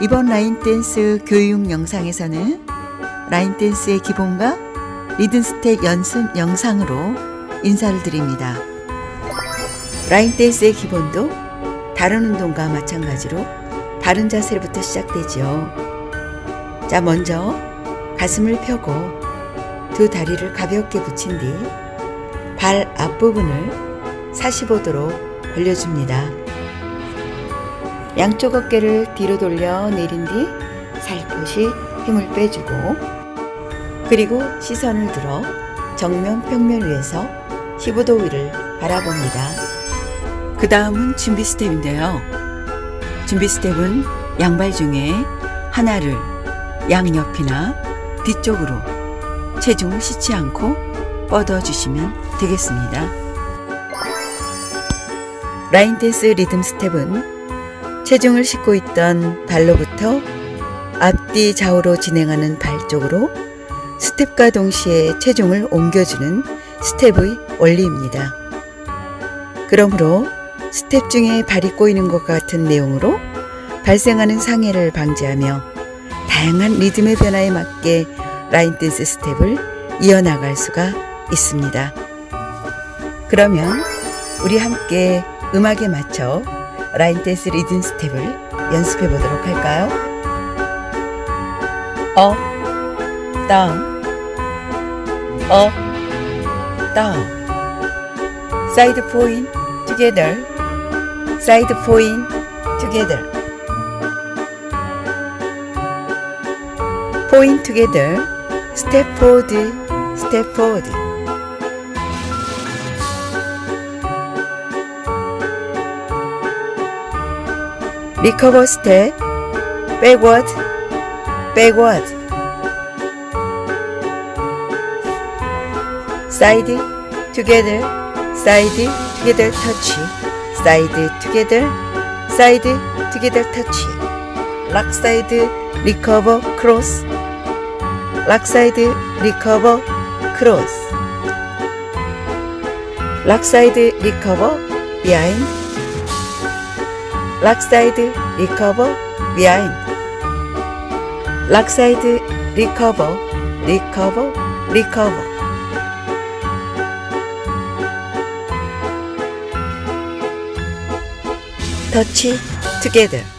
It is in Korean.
이번 라인 댄스 교육 영상에서는 라인 댄스의 기본과 리듬 스텝 연습 영상으로 인사를 드립니다. 라인 댄스의 기본도 다른 운동과 마찬가지로 다른 자세부터 시작되지요. 자, 먼저 가슴을 펴고 두 다리를 가볍게 붙인 뒤 발 앞부분을 45도로 벌려줍니다. 양쪽 어깨를 뒤로 돌려 내린 뒤 살포시 힘을 빼주고 그리고 시선을 들어 정면 평면 위에서 15도 위를 바라봅니다. 그 다음은 준비 스텝인데요. 준비 스텝은 양발 중에 하나를 양옆이나 뒤쪽으로 체중을 싣지 않고 뻗어주시면 되겠습니다. 라인 댄스 리듬 스텝은 체중을 싣고 있던 발로부터 앞뒤 좌우로 진행하는 발 쪽으로 스텝과 동시에 체중을 옮겨주는 스텝의 원리입니다. 그러므로 스텝 중에 발이 꼬이는 것 같은 내용으로 발생하는 상해를 방지하며 다양한 리듬의 변화에 맞게 라인 댄스 스텝을 이어나갈 수가 있습니다. 그러면 우리 함께 음악에 맞춰 라인 댄스 리듬 스텝을 연습해 보도록 할까요? 업, 다운, 업, 다운, 사이드 포인, together, 사이드 포인, together, 포인 together, 스텝 포워드, 스텝 포워드. 리커버 스텝, backward, backward. side, together, side, together touch, recover, behind. lock side, recover, recover, recover. touch together.